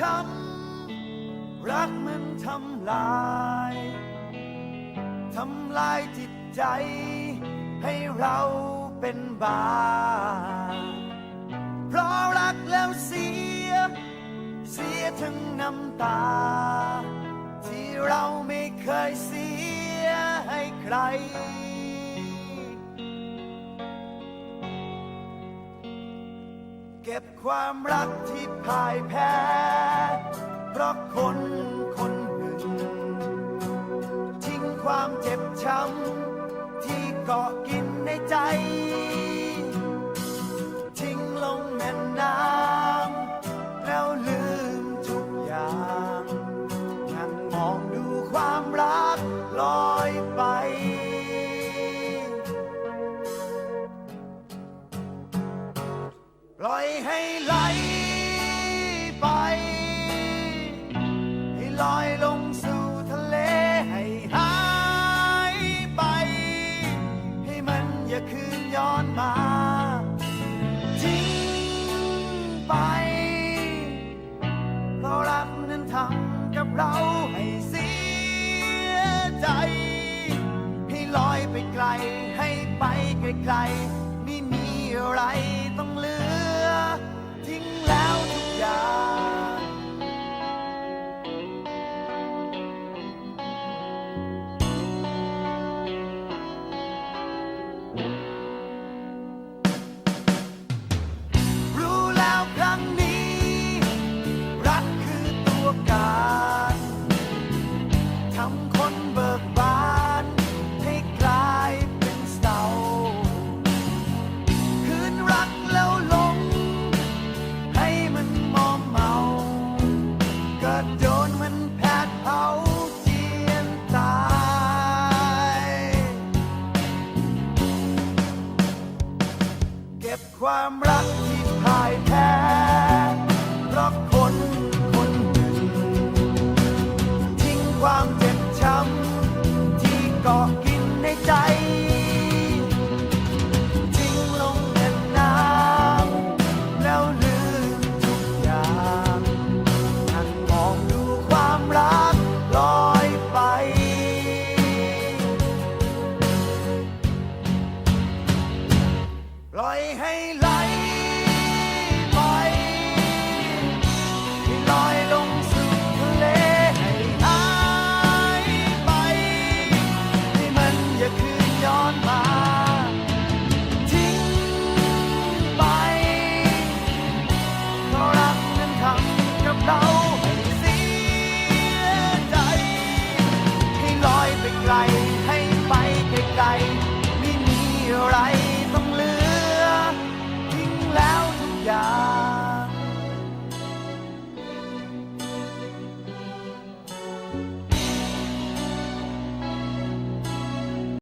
ช้ำรักมันทำลาย ทำลายจิตใจ ให้เราเป็นบาเพราะรักแล้วเสีย เสียทั้งน้ำตา ที่เราไม่เคยเสียให้ใคร เก็บความรักที่พ่ายแพ้ เพราะคนคนหนึ่ง ทิ้งความเจ็บช้ำที่เกาะกินในใจ ปล่อยให้ไหลไป ให้ลอยลงสู่ทะเลให้หายไป ให้มันอย่าคืนย้อนมา ทิ้งไป เพราะรักนั้นทำกับเราให้เสียใจ ให้ลอยไปไกล ให้ไปไกลๆ ความรักที่พ่ายแพ้เพราะคนคนหนึ่งทิ้งความเจ็บช้ำ อยให้ไหลไปให้ลอยลงสู่ทะเลให้หายไปให้มันอย่าย้อนมา ทิ้งไปเพารักนั้นทำกับเราให้เสียใจ ให้ลอยไปไกล ให้ไปไกลไม่มีอะไร